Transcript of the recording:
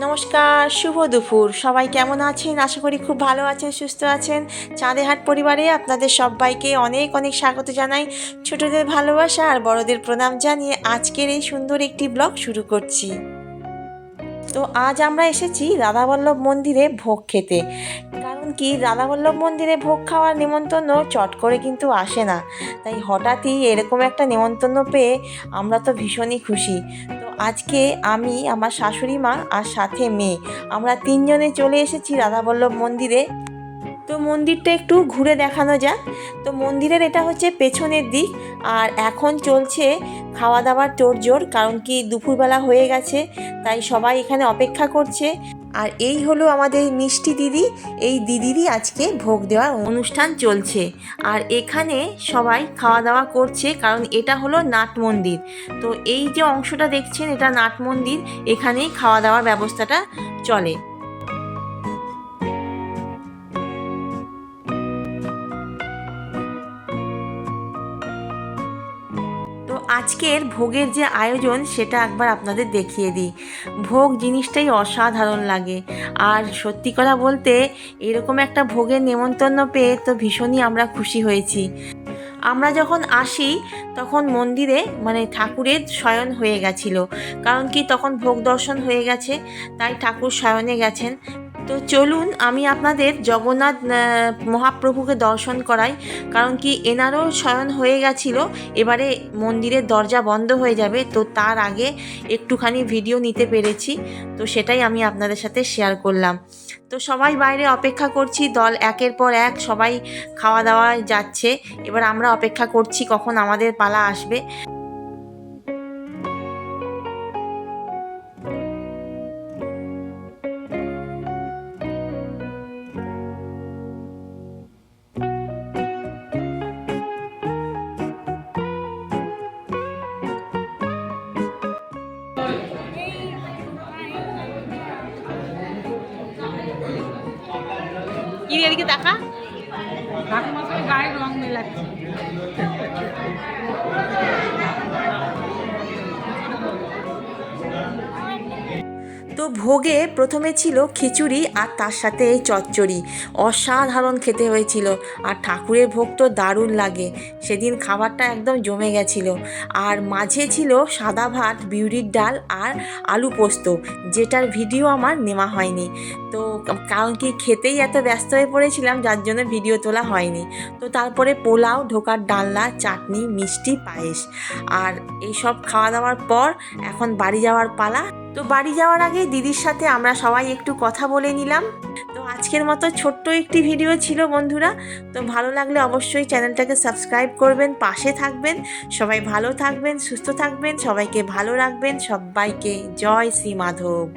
নমস্কার, শুভ দুপুর। সবাই কেমন আছেন? আশা করি খুব ভালো আছেন, সুস্থ আছেন। চাঁদেহাট পরিবারে আপনাদের সবাইকে অনেক অনেক স্বাগত জানাই। ছোটদের ভালোবাসা আর বড়দের প্রণাম জানিয়ে আজকের এই সুন্দর একটি ব্লগ শুরু করছি। তো আজ আমরা এসেছি রাধাবল্লভ মন্দিরে ভোগ খেতে। কারণ কি? রাধাবল্লভ মন্দিরে ভোগ খাওয়ার নেমন্তন্ন চট করে কিন্তু আসে না। তাই হঠাৎই এরকম একটা নেমন্তন্ন পেয়ে আমরা তো ভীষণই খুশি। আজকে আমি, আমার শাশুড়ি মা আর সাথে মেয়ে। আমরা তিনজনে চলে এসেছি রাধাবল্লভ মন্দিরে। তো মন্দিরটা একটু ঘুরে দেখানো যাক। তো মন্দিরের এটা হচ্ছে পেছনের দিক। আর এখন চলছে খাওয়া দাওয়ার তোড়জোড়, কারণ কি দুপুরবেলা হয়ে গেছে, তাই সবাই এখানে অপেক্ষা করছে। আর এই হলো আমাদের মিষ্টি দিদি। এই দিদিরই আজকে ভোগ দেওয়ার অনুষ্ঠান চলছে। আর এখানে সবাই খাওয়া দাওয়া করছে, কারণ এটা হলো নাট মন্দির। তো এই যে অংশটা দেখছেন, এটা নাট মন্দির। এখানেই খাওয়া দাওয়ার ব্যবস্থাটা চলে। আজকের ভোগের যে আয়োজন, সেটা একবার আপনাদের দেখিয়ে দিই। ভোগ জিনিসটাই অসাধারণ লাগে। আর সত্যি কথা বলতে, এরকম একটা ভোগের নেমন্তন্ন পেয়ে তো ভীষণই আমরা খুশি হয়েছি। আমরা যখন আসি, তখন মন্দিরে মানে ঠাকুরের শয়ন হয়ে গেছিল। কারণ কি, তখন ভোগ দর্শন হয়ে গেছে, তাই ঠাকুর শয়নে গেছেন। তো চলুন আমি আপনাদের জগন্নাথ মহাপ্রভুকে দর্শন করাই। কারণ কি এনারও শয়ন হয়ে গেছিল, এবারে মন্দিরের দরজা বন্ধ হয়ে যাবে, তো তার আগে একটুখানি ভিডিও নিতে পেরেছি, তো সেটাই আমি আপনাদের সাথে শেয়ার করলাম। তো সবাই বাইরে অপেক্ষা করছি, দল একের পর এক সবাই খাওয়া দাওয়া যাচ্ছে, এবার আমরা অপেক্ষা করছি কখন আমাদের পালা আসবে। কি এদিকে দেখা। ঠাকুমাকে গায়ে রং মেলাচ্ছে। তো ভোগে প্রথমে ছিল খিচুড়ি আর তার সাথে এই চচ্চড়ি। অসাধারণ খেতে হয়েছিল। আর ঠাকুরের ভোগ তো দারুণ লাগে। সেদিন খাবারটা একদম জমে গেছিল। আর মাঝে ছিল সাদা ভাত, বিউরির ডাল আর আলু পোস্ত, যেটার ভিডিও আমার নেওয়া হয়নি। তো কারণ কি খেতেই এত ব্যস্ত হয়ে পড়েছিলাম, যার জন্য ভিডিও তোলা হয়নি। তো তারপরে পোলাও, ঢোকার ডালনা, চাটনি, মিষ্টি, পায়েস। আর এইসব খাওয়া দাওয়ার পর এখন বাড়ি যাওয়ার পালা। তো বাড়ি যাওয়ার আগে দিদির সাথে আমরা সবাই একটু কথা বলে নিলাম। তো আজকের মতো ছোট্ট একটি ভিডিও ছিল বন্ধুরা। তো ভালো লাগলে অবশ্যই চ্যানেলটাকে সাবস্ক্রাইব করবেন, পাশে থাকবেন। সবাই ভালো থাকবেন, সুস্থ থাকবেন, সবাইকে ভালো রাখবেন। সবাইকে জয় শ্রী মাধব।